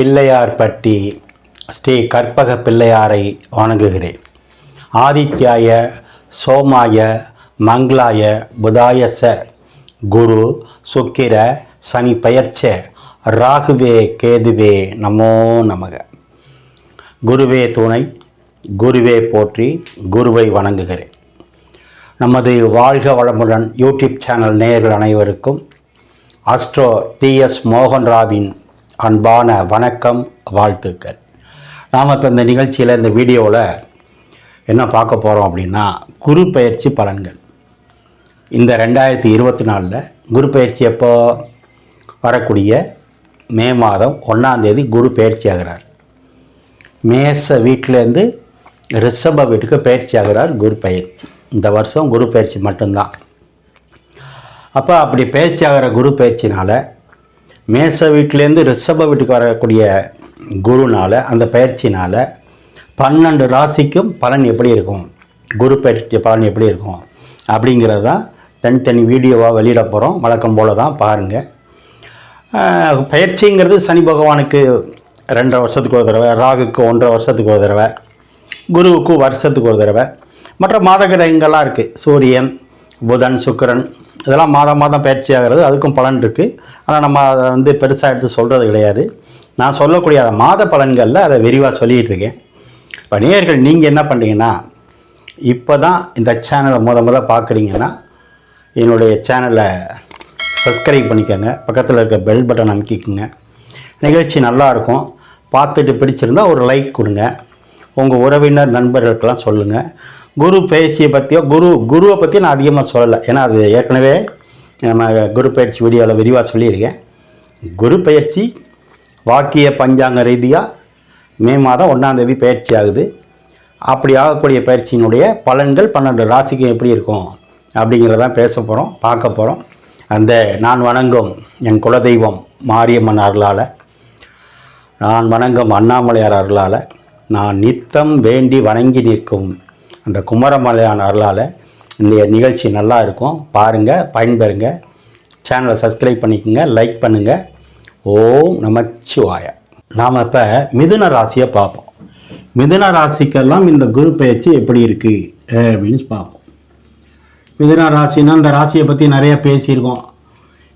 பிள்ளையார்பட்டி ஸ்ரீ கற்பக பிள்ளையாரை வணங்குகிறேன். ஆதித்யாய சோமாய மங்களாய புதாயச குரு சுக்கிர சனி பெயர்ச்ச ராகுவே கேதுவே நமோ நமக. குருவே துணை குருவே போற்றி குருவை வணங்குகிறேன். நமது வாழ்க வளமுடன் யூடியூப் சேனல் நேயர்கள் அனைவருக்கும் அஸ்ட்ரோ டிஎஸ் மோகன்ராவின் அன்பான வணக்கம் வாழ்த்துக்கள். நாம் இப்போ இந்த நிகழ்ச்சியில் இந்த வீடியோவில் என்ன பார்க்க போகிறோம் அப்படின்னா குரு பயிற்சி பலன்கள். இந்த ரெண்டாயிரத்தி இருபத்தி நாலில் குரு பயிற்சி எப்போ வரக்கூடிய? மே மாதம் ஒன்றாந்தேதி குரு பயிற்சி ஆகிறார். மேச வீட்டிலேருந்து ரிஷப வீட்டுக்கு பயிற்சி ஆகிறார் குரு பயிற்சி. இந்த வருஷம் குரு பயிற்சி மட்டும்தான். அப்போ அப்படி பயிற்சி ஆகிற குரு பயிற்சினால் மேச வீட்டிலேருந்து ரிஷப வீட்டுக்கு வரக்கூடிய குருனால் அந்த பயிற்சினால் பன்னெண்டு ராசிக்கும் பலன் எப்படி இருக்கும்? குரு பயிற்சி பலன் எப்படி இருக்கும்? அப்படிங்கிறது தான் தனித்தனி வீடியோவாக வெளியிட போகிறோம் வழக்கம் போல் தான் பாருங்கள் பயிற்சிங்கிறது சனி பகவானுக்கு ரெண்டரை வருஷத்துக்கு ஒரு தடவை ராகுக்கு ஒன்றரை வருஷத்துக்கு ஒரு தடவை குருவுக்கு வருஷத்துக்கு ஒரு தடவை. மற்ற மாத கிரகங்கள்லாம் இருக்குது சூரியன் புதன் சுக்கிரன் இதெல்லாம் மாதம் மாதம் பயிற்சி ஆகிறது அதுக்கும் பலன் இருக்குது ஆனால் நம்ம அதை வந்து பெருசாக எடுத்து சொல்கிறது கிடையாது. நான் சொல்லக்கூடிய அந்த மாத பலன்களில் அதை விரிவாக சொல்லிகிட்டு இருக்கேன். இப்போ நேயர்கள் நீங்கள் என்ன பண்ணுறீங்கன்னா இப்போ தான் இந்த சேனலை முத முத பார்க்குறீங்கன்னா என்னுடைய சேனலை சப்ஸ்கிரைப் பண்ணிக்கோங்க. பக்கத்தில் இருக்க பெல் பட்டன் அமைக்கிக்கோங்க. நிகழ்ச்சி நல்லா இருக்கும். பார்த்துட்டு பிடிச்சிருந்தா ஒரு லைக் கொடுங்க. உங்கள் உறவினர் நண்பர்களுக்கெல்லாம் சொல்லுங்கள் குரு பயிற்சியை பற்றியோ குரு குருவை பற்றி நான் அதிகமாக சொல்லலை. ஏன்னா அது ஏற்கனவே நம்ம குரு பயிற்சி வீடியோவில் விரிவாக சொல்லியிருக்கேன். குரு பயிற்சி வாக்கிய பஞ்சாங்க ரீதியாக மே மாதம் ஒன்றாந்தேதி பயிற்சி ஆகுது. அப்படி ஆகக்கூடிய பயிற்சியினுடைய பலன்கள் பன்னெண்டு ராசிக்கு எப்படி இருக்கும் அப்படிங்கிறதான் பேச போகிறோம் பார்க்க போகிறோம் அந்த நான் வணங்கும் என் குலதெய்வம் மாரியம்மன் அருளால் நான் வணங்கும் அண்ணாமலையார் அருளால் நான் நித்தம் வேண்டி வணங்கி நிற்கும் அந்த குமரமலையான் அருளால் இந்த நிகழ்ச்சி நல்லா இருக்கும். பாருங்கள் பயன்பெறுங்க. சேனலை சப்ஸ்கிரைப் பண்ணிக்கோங்க லைக் பண்ணுங்கள் ஓம் நமச்சிவாய. நாம் இப்போ மிதுன ராசியை பார்ப்போம். மிதுன ராசிக்கெல்லாம் இந்த குரு பயிற்சி எப்படி இருக்குது அப்படின்னு பார்ப்போம். மிதுன ராசினா இந்த ராசியை பற்றி நிறைய பேசியிருக்கோம்.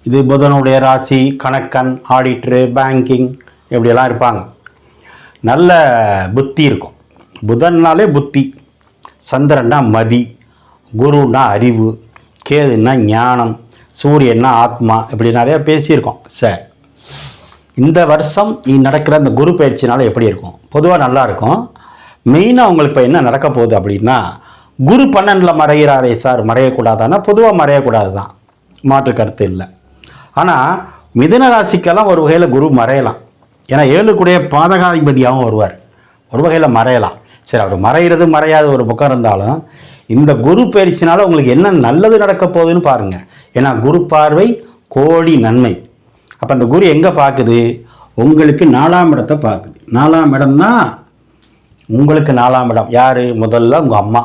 இது புதனுடைய ராசி கணக்கன் ஆடிட்ரு பேங்கிங் இப்படியெல்லாம் இருப்பாங்க. நல்ல புத்தி இருக்கும். புதன்னாலே புத்தி. சந்திரன்னா மதி குருன்னா அறிவு கேதுன்னா ஞானம் சூரியன்னா ஆத்மா இப்படி நிறையா பேசியிருக்கோம் சார் இந்த வருஷம் நடக்கிற அந்த குரு பயிற்சினால எப்படி இருக்கும்? பொதுவாக நல்லா இருக்கும். மெயினாக உங்களுக்கு இப்போ என்ன நடக்க போகுது அப்படின்னா குரு பன்னெண்டில் மறைகிறாரே சார் மறையக்கூடாதான்னா பொதுவாக மறையக்கூடாது தான் மாற்று கருத்து இல்லை. ஆனால் மிதன ராசிக்கெல்லாம் ஒரு வகையில் குரு மறையலாம். ஏன்னா ஏழுக்குடைய பாதகாதிபதியாகவும் வருவார். ஒரு வகையில் மறையலாம். சரி அவர் மறைகிறது மறையாத ஒரு பக்கம் இருந்தாலும் இந்த குரு பயிற்சினால உங்களுக்கு என்ன நல்லது நடக்க போகுதுன்னு பாருங்கள் ஏன்னா குரு பார்வை கோடி நன்மை. அப்போ அந்த குரு எங்கே பார்க்குது? உங்களுக்கு நாலாம் இடத்தை பார்க்குது. நாலாம் இடம்னா உங்களுக்கு நாலாம் இடம். யார்? முதல்ல உங்கள் அம்மா.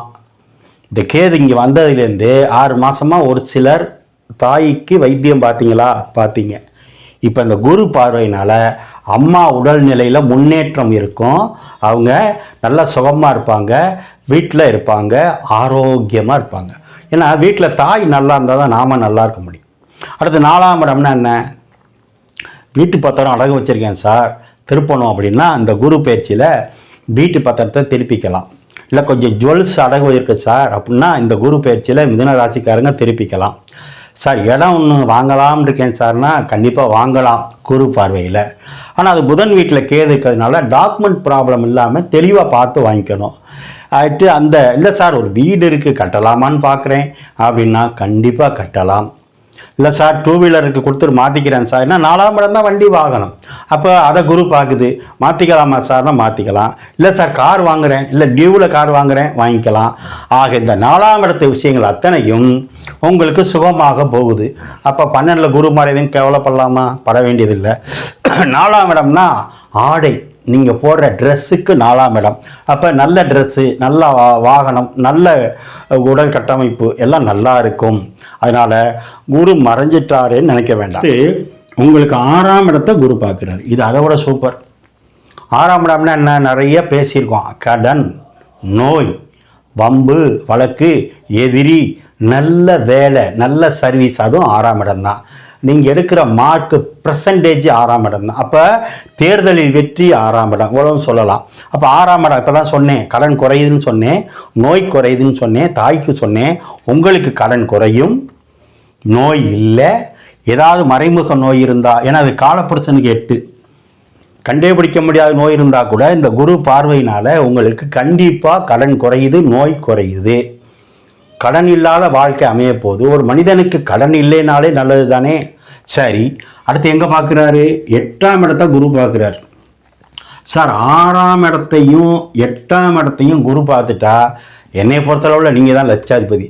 இந்த கேது இங்கே வந்ததுலேருந்து ஆறு மாதமாக ஒரு சிலர் தாய்க்கு வைத்தியம் பார்த்தீங்களா? பார்த்தீங்க. இப்போ இந்த குரு பார்வையினால் அம்மா உடல்நிலையில் முன்னேற்றம் இருக்கும். அவங்க நல்லா சுகமாக இருப்பாங்க வீட்டில் இருப்பாங்க ஆரோக்கியமாக இருப்பாங்க. ஏன்னா வீட்டில் தாய் நல்லா இருந்தால் தான் நாம் நல்லா இருக்க முடியும். அடுத்து நாலாம் இடம்னா என்ன? வீட்டு பத்திரம் அடகு வச்சுருக்கேன் சார் திருப்பணும் அப்படின்னா அந்த குரு பயிற்சியில் வீட்டு பத்திரத்தை திருப்பிக்கலாம். இல்லை கொஞ்சம் ஜுவல்ஸ் அடகு இருக்கு சார் அப்படின்னா இந்த குரு பயிற்சியில் மிதுன ராசிக்காரங்க திருப்பிக்கலாம். சார் இடம் ஒன்று வாங்கலாம்னு இருக்கேன் சார்னா கண்டிப்பாக வாங்கலாம் குரு பார்வையில். ஆனால் அது புதன் வீட்டில் கேது இருக்கிறதுனால டாக்குமெண்ட் ப்ராப்ளம் இல்லாமல் தெளிவாக பார்த்து வாங்கிக்கணும். ஆகிட்டு அந்த இல்லை சார் ஒரு வீடு இருக்குது கட்டலாமான்னு பார்க்குறேன் அப்படின்னா கண்டிப்பாக கட்டலாம். இல்லை சார் டூ வீலருக்கு கொடுத்துட்டு மாற்றிக்கிறேன் சார். ஏன்னா நாலாம் இடம் தான் வண்டி வாகனம். அப்போ அதை குரூப் ஆகுது மாற்றிக்கலாமா சார் தான் மாற்றிக்கலாம் இல்லை சார் கார் வாங்குகிறேன் இல்லை டியூவில் கார் வாங்குறேன். வாங்கிக்கலாம். ஆக இந்த நாலாம் இடத்து விஷயங்கள் அத்தனையும் உங்களுக்கு சுகமாக போகுது. அப்போ பன்னெண்டில் குரு மறைதுன்னு கேவலப்படலாமா? பட வேண்டியதில்லை. நாலாம் இடம்னா ஆடை. நீங்கள் போடுற ட்ரெஸ்ஸுக்கு நாலாம் இடம். அப்போ நல்ல ட்ரெஸ்ஸு நல்ல வாகனம் நல்ல உடல் கட்டமைப்பு எல்லாம் நல்லா இருக்கும். அதனால் குரு மறைஞ்சிட்டாரேன்னு நினைக்க வேண்டாம். இது உங்களுக்கு ஆறாம் இடத்தை குரு பார்க்குறாரு. இது அதை விட சூப்பர் ஆறாம் இடம்னா என்ன? நிறைய பேசியிருக்கோம். கடன் நோய் வம்பு வழக்கு எதிரி நல்ல வேலை நல்ல சர்வீஸ் அதுவும் ஆறாம் இடம் தான் நீங்கள் எடுக்கிற மார்க்கு பர்சன்டேஜ் ஆறாம் இடம் தான். அப்போ தேர்தலில் வெற்றி ஆறாம் இடம். இவ்வளவு சொல்லலாம். அப்போ ஆறாம் இடம் இப்போ தான் சொன்னேன். கடன் குறையுதுன்னு சொன்னேன். நோய் குறையுதுன்னு சொன்னேன். தாய்க்கு சொன்னேன். உங்களுக்கு கடன் குறையும். நோய் இல்லை. ஏதாவது மறைமுக நோய் இருந்தால் ஏன்னா அது காலப்புருஷனுக்கு எட்டு. கண்டே பிடிக்க முடியாத நோய் இருந்தால் கூட இந்த குரு பார்வையினால் உங்களுக்கு கண்டிப்பாக கடன் குறையுது நோய் குறையுது. கடன் இல்லாத வாழ்க்கை அமைய போகுது ஒரு மனிதனுக்கு கடன் இல்லைனாலே நல்லது தானே சரி அடுத்து எங்கே பார்க்குறாரு? எட்டாம் இடத்த குரு பார்க்குறாரு. சார் ஆறாம் இடத்தையும் எட்டாம் இடத்தையும் குரு பார்த்துட்டா என்னை பொறுத்தளவில் நீங்கள் தான் லட்சாதிபதி.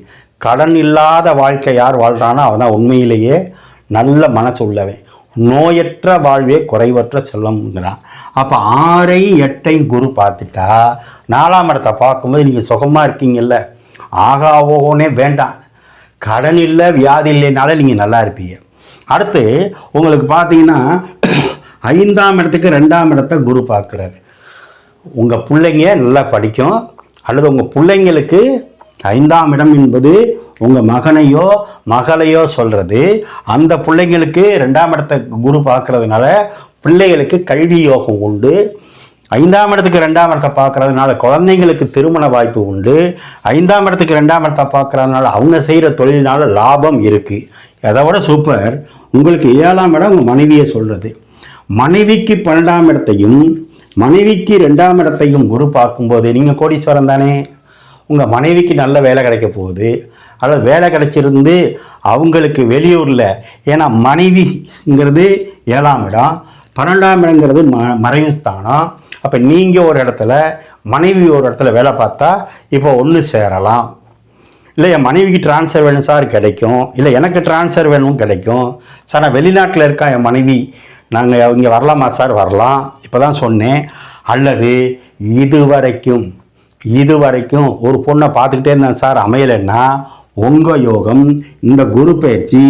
கடன் இல்லாத வாழ்க்கை யார் வாழ்கிறானோ அவன் தான் உண்மையிலேயே நல்ல மனசு உள்ளவன். நோயற்ற வாழ்வே குறைவற்ற செல்லம்ங்கிறான். அப்போ ஆறையும் எட்டையும் குரு பார்த்துட்டா நாலாம் இடத்தை பார்க்கும்போது நீங்கள் சுகமாக இருக்கீங்கல்ல? ஆகா ஓகோனே வேண்டாம். கடன் இல்லை வியாதி இல்லைனால நீங்கள் நல்லா இருப்பீங்க. அடுத்து உங்களுக்கு பார்த்தீங்கன்னா ஐந்தாம் இடத்துக்கு ரெண்டாம் இடத்த குரு பார்க்குறாரு. உங்கள் பிள்ளைங்க நல்லா படிக்கும். அல்லது உங்கள் பிள்ளைங்களுக்கு ஐந்தாம் இடம் என்பது உங்கள் மகனையோ மகளையோ சொல்கிறது அந்த பிள்ளைங்களுக்கு ரெண்டாம் இடத்தை குரு பார்க்குறதுனால பிள்ளைகளுக்கு கல்வி யோகம் உண்டு. ஐந்தாம் இடத்துக்கு ரெண்டாம் இடத்தை பார்க்கறதுனால குழந்தைங்களுக்கு திருமண வாய்ப்பு உண்டு. ஐந்தாம் இடத்துக்கு ரெண்டாம் இடத்தை பார்க்கறதுனால அவங்க செய்கிற தொழிலினால லாபம் இருக்குது அதை விட சூப்பர்? உங்களுக்கு ஏழாம் இடம் உங்கள் மனைவியை சொல்கிறது மனைவிக்கு பன்னெண்டாம் இடத்தையும் மனைவிக்கு ரெண்டாம் இடத்தையும் குரு பார்க்கும்போது நீங்கள் கோடீஸ்வரன் தானே? உங்கள் மனைவிக்கு நல்ல வேலை கிடைக்க போகுது. அதாவது வேலை கிடைச்சிருந்து அவங்களுக்கு வெளியூரில் ஏன்னா மனைவிங்கிறது ஏழாம் இடம். பன்னெண்டாம் இடங்கிறது ம மறைவு ஸ்தானம் அப்போ நீங்கள் ஒரு இடத்துல மனைவி ஒரு இடத்துல வேலை பார்த்தா இப்போ ஒன்று சேரலாம். இல்லை என் மனைவிக்கு ட்ரான்ஸ்ஃபர் வேணும் சார் கிடைக்கும். இல்லை எனக்கு ட்ரான்ஸ்ஃபர் வேணும் கிடைக்கும். சார் நான் வெளிநாட்டில் இருக்கேன் என் மனைவி? நாங்கள் இங்கே வரலாமா சார் வரலாம். இப்போ தான் சொன்னேன். அல்லது இது வரைக்கும் இது வரைக்கும் ஒரு பொண்ணை பார்த்துக்கிட்டே இருந்தேன் சார் அமையலைன்னா உங்கள் யோகம் இந்த குரு பயிற்சி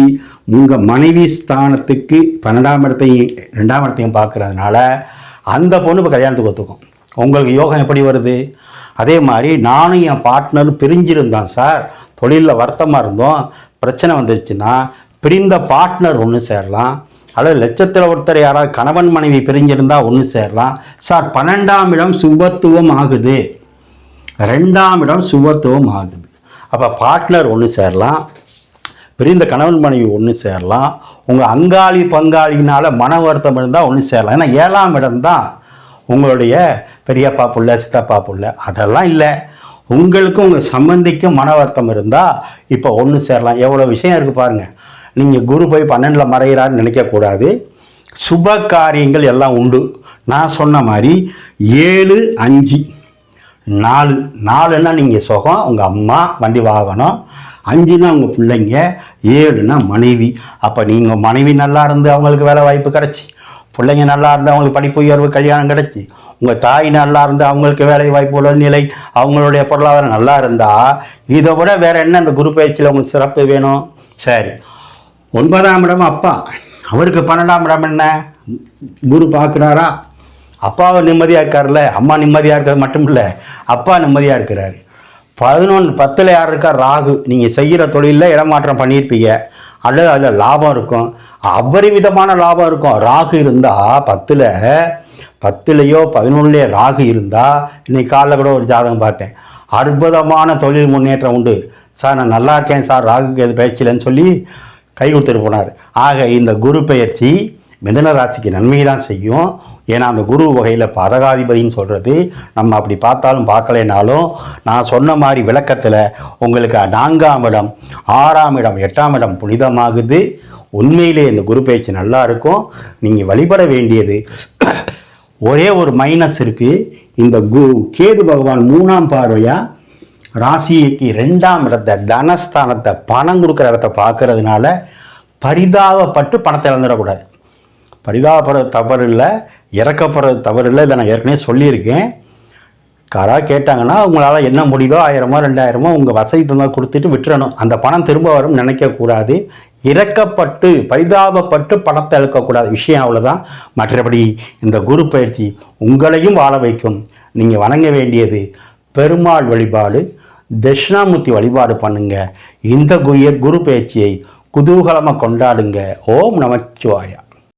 உங்கள் மனைவி ஸ்தானத்துக்கு பன்னெண்டாம் இடத்தையும் ரெண்டாம் இடத்தையும் பார்க்கறதுனால அந்த பொண்ணு இப்போ கல்யாணத்துக்கு ஒத்துக்கும். உங்களுக்கு யோகம் எப்படி வருது? அதே மாதிரி நானும் என் பார்ட்னரும் பிரிஞ்சிருந்தான் சார். தொழிலில் வருத்தமாக இருந்தோம். பிரச்சனை வந்துச்சுன்னா பிரிந்த பார்ட்னர் ஒன்று சேரலாம். அல்லது லட்சத்தில் ஒருத்தர் யாராவது கணவன் மனைவி பிரிஞ்சிருந்தால் ஒன்று சேரலாம். சார் பன்னெண்டாம் இடம் சுபத்துவம் ஆகுது. ரெண்டாம் இடம் சுபத்துவம் ஆகுது. அப்போ பார்ட்னர் ஒன்று சேரலாம். பிரிந்த கணவன் மனைவி ஒன்று சேரலாம். உங்கள் அங்காளி பங்காளினால் மன வருத்தம் இருந்தால் ஒன்று சேரலாம். ஏன்னா ஏழாம் இடம் தான் உங்களுடைய பெரியப்பா புள்ள சித்தப்பா புள்ள. அதெல்லாம் இல்லை. உங்களுக்கும் உங்கள் சம்பந்திக்கும் மன வருத்தம் இருந்தால் இப்போ ஒன்று சேரலாம். எவ்வளோ விஷயம் இருக்குது பாருங்கள் நீங்கள் குரு போய் பன்னெண்டில் மறைகிறான்னு நினைக்கக்கூடாது சுப காரியங்கள் எல்லாம் உண்டு. நான் சொன்ன மாதிரி ஏழு அஞ்சு நாலு. நாலுன்னா நீங்கள் சுகம் உங்கள் அம்மா வண்டி வாகனம். அஞ்சுனா உங்கள் பிள்ளைங்க ஏழுனா மனைவி. அப்போ நீங்கள் மனைவி நல்லா இருந்து அவங்களுக்கு வேலை வாய்ப்பு கிடச்சி. பிள்ளைங்க நல்லா இருந்து அவங்களுக்கு படிப்பு உயர்வு கல்யாணம் கிடச்சி. உங்கள் தாய் நல்லா இருந்து அவங்களுக்கு வேலை வாய்ப்பு உள்ள நிலை அவங்களுடைய பொருளாதாரம் நல்லா இருந்தால் இதை விட வேறு என்ன அந்த குரு பயிற்சியில் உங்களுக்கு சிறப்பு வேணும்? சரி. ஒன்பதாம் இடம் அப்பா. அவருக்கு பன்னெண்டாம் இடம் என்ன? குரு பார்க்குறாரா? அப்பாவை நிம்மதியாக இருக்கார்ல அம்மா நிம்மதியாக இருக்கிறது மட்டும் இல்லை அப்பா நிம்மதியாக இருக்கிறாரு. பதினொன்று பத்தில் யார் இருக்கா? ராகு. நீங்கள் செய்கிற தொழிலில் இடமாற்றம் பண்ணியிருப்பீங்க. அல்லது அதில் லாபம் இருக்கும். அபரிவிதமான லாபம் இருக்கும். ராகு இருந்தால் பத்தில் பத்துலேயோ பதினொன்றுலேயோ ராகு இருந்தால் இன்னைக்கு காலைல கூட ஒரு ஜாதகம் பார்த்தேன். அற்புதமான தொழில் முன்னேற்றம் உண்டு. சார் நான் நல்லா இருக்கேன் சார். ராகுக்கு எது பயிற்சியிலன்னு சொல்லி கை கொடுத்துட்டு போனார். ஆக இந்த குரு பயிற்சி மிதன ராசிக்கு நன்மை தான் செய்யும். ஏன்னா அந்த குரு வகையில் பதகாதிபதின்னு சொல்கிறது நம்ம அப்படி பார்த்தாலும் பார்க்கலைனாலும் நான் சொன்ன மாதிரி விளக்கத்தில் உங்களுக்கு நான்காம் இடம் ஆறாம் இடம் எட்டாம் இடம் புனிதமாகுது. உண்மையிலே இந்த குரு பேச்சு நல்லா இருக்கும். நீங்கள் வழிபட வேண்டியது ஒரே ஒரு மைனஸ் இருக்குது இந்த கு கேது பகவான் மூணாம் பார்வையாக ராசிக்கு ரெண்டாம் இடத்தை தனஸ்தானத்தை பணம் கொடுக்குற இடத்த பார்க்கறதுனால பரிதாபப்பட்டு பணத்தை இழந்துடக்கூடாது. பரிதாபப்படுறது தவறு இல்லை இறக்கப்படுறது தவறு இல்லை இதை நான் ஏற்கனவே சொல்லியிருக்கேன். காராக கேட்டாங்கன்னா உங்களால் என்ன முடியுதோ ஆயிரமோ ரெண்டாயிரமோ உங்கள் வசதி தந்தால் கொடுத்துட்டு விட்டுறணும். அந்த பணம் திரும்ப வரும் நினைக்கக்கூடாது. இறக்கப்பட்டு பரிதாபப்பட்டு பணத்தை இழக்கக்கூடாது விஷயம் அவ்வளோதான் மற்றபடி இந்த குரு பயிற்சி உங்களையும் வாழ வைக்கும். நீங்கள் வணங்க வேண்டியது பெருமாள் வழிபாடு தட்சிணாமூர்த்தி வழிபாடு பண்ணுங்க. இந்த குய குரு பயிற்சியை குதூகலமாக கொண்டாடுங்க. ஓம் நமச்சிவாயா.